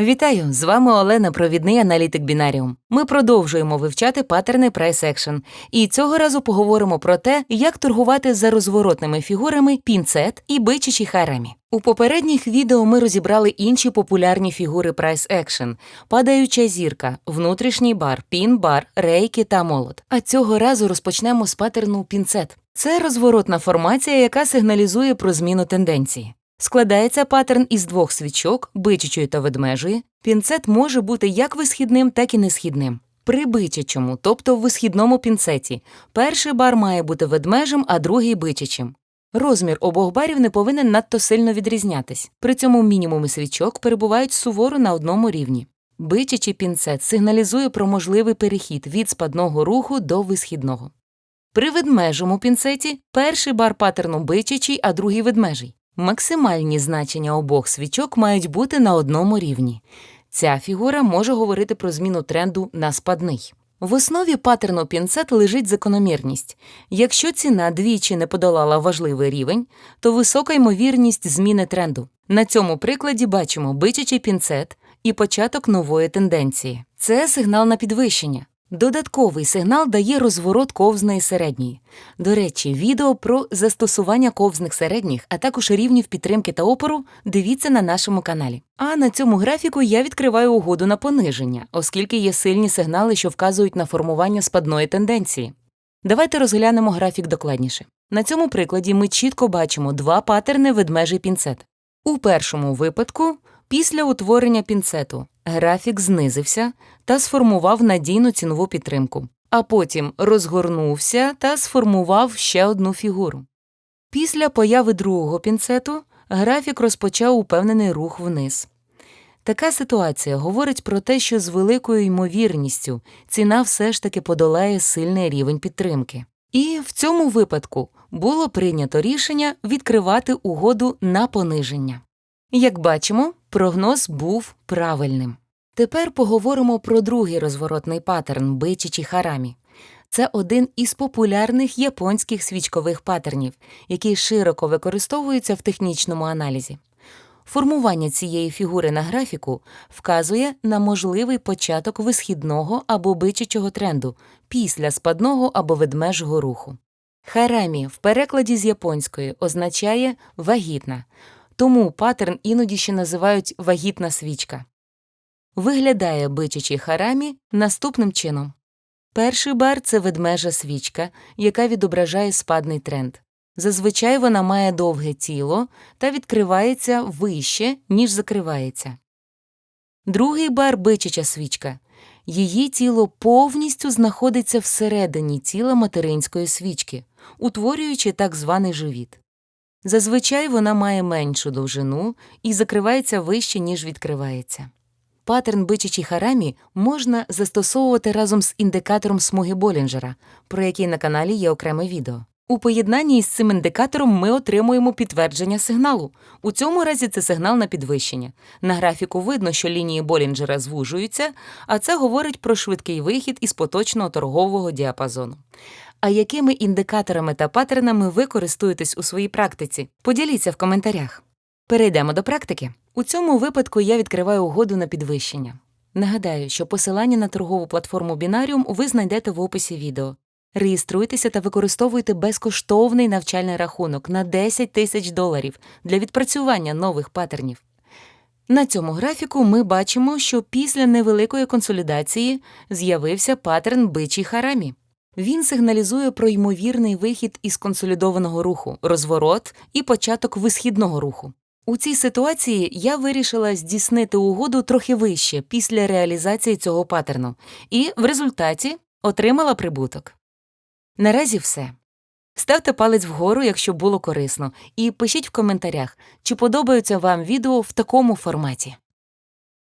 Вітаю! З вами Олена, провідний аналітик Бінаріум. Ми продовжуємо вивчати паттерни Price Action. І цього разу поговоримо про те, як торгувати за розворотними фігурами пінцет і бичачі харамі. У попередніх відео ми розібрали інші популярні фігури Price Action – падаюча зірка, внутрішній бар, пін-бар, рейки та молот. А цього разу розпочнемо з паттерну пінцет. Це розворотна формація, яка сигналізує про зміну тенденції. Складається паттерн із двох свічок, бичачої та ведмежої. Пінцет може бути як висхідним, так і несхідним. При бичачому, тобто в висхідному пінцеті, перший бар має бути ведмежим, а другий бичачим. Розмір обох барів не повинен надто сильно відрізнятись. При цьому мінімуми свічок перебувають суворо на одному рівні. Бичачий пінцет сигналізує про можливий перехід від спадного руху до висхідного. При ведмежому пінцеті перший бар паттерну бичачий, а другий ведмежий. Максимальні значення обох свічок мають бути на одному рівні. Ця фігура може говорити про зміну тренду на спадний. В основі паттерну пінцет лежить закономірність. Якщо ціна двічі не подолала важливий рівень, то висока ймовірність зміни тренду. На цьому прикладі бачимо бичачий пінцет і початок нової тенденції. Це сигнал на підвищення. Додатковий сигнал дає розворот ковзної середньої. До речі, відео про застосування ковзних середніх, а також рівнів підтримки та опору дивіться на нашому каналі. А на цьому графіку я відкриваю угоду на пониження, оскільки є сильні сигнали, що вказують на формування спадної тенденції. Давайте розглянемо графік докладніше. На цьому прикладі ми чітко бачимо два паттерни ведмежий пінцет. У першому випадку, після утворення пінцету, графік знизився та сформував надійну цінову підтримку, а потім розгорнувся та сформував ще одну фігуру. Після появи другого пінцету графік розпочав упевнений рух вниз. Така ситуація говорить про те, що з великою ймовірністю ціна все ж таки подолає сильний рівень підтримки. І в цьому випадку було прийнято рішення відкривати угоду на пониження. Як бачимо, прогноз був правильним. Тепер поговоримо про другий розворотний паттерн бичичі харамі. Це один із популярних японських свічкових паттернів, який широко використовується в технічному аналізі. Формування цієї фігури на графіку вказує на можливий початок висхідного або бичачого тренду після спадного або ведмежого руху. Харамі в перекладі з японської означає вагітна, тому паттерн іноді ще називають вагітна свічка. Виглядає бичачий харамі наступним чином. Перший бар це ведмежа свічка, яка відображає спадний тренд. Зазвичай вона має довге тіло та відкривається вище, ніж закривається. Другий бар бичача свічка. Її тіло повністю знаходиться всередині тіла материнської свічки, утворюючи так званий живіт. Зазвичай вона має меншу довжину і закривається вище, ніж відкривається. Паттерн бичачі харамі можна застосовувати разом з індикатором смуги Болінджера, про який на каналі є окреме відео. У поєднанні із цим індикатором ми отримуємо підтвердження сигналу. У цьому разі це сигнал на підвищення. На графіку видно, що лінії Болінджера звужуються, а це говорить про швидкий вихід із поточного торгового діапазону. А якими індикаторами та паттернами ви користуєтесь у своїй практиці? Поділіться в коментарях. Перейдемо до практики. У цьому випадку я відкриваю угоду на підвищення. Нагадаю, що посилання на торгову платформу Binarium ви знайдете в описі відео. Реєструйтеся та використовуйте безкоштовний навчальний рахунок на 10 тисяч доларів для відпрацювання нових паттернів. На цьому графіку ми бачимо, що після невеликої консолідації з'явився паттерн бичій харамі. Він сигналізує про ймовірний вихід із консолідованого руху, розворот і початок висхідного руху. У цій ситуації я вирішила здійснити угоду трохи вище після реалізації цього паттерну, і в результаті отримала прибуток. Наразі все. Ставте палець вгору, якщо було корисно, і пишіть в коментарях, чи подобаються вам відео в такому форматі.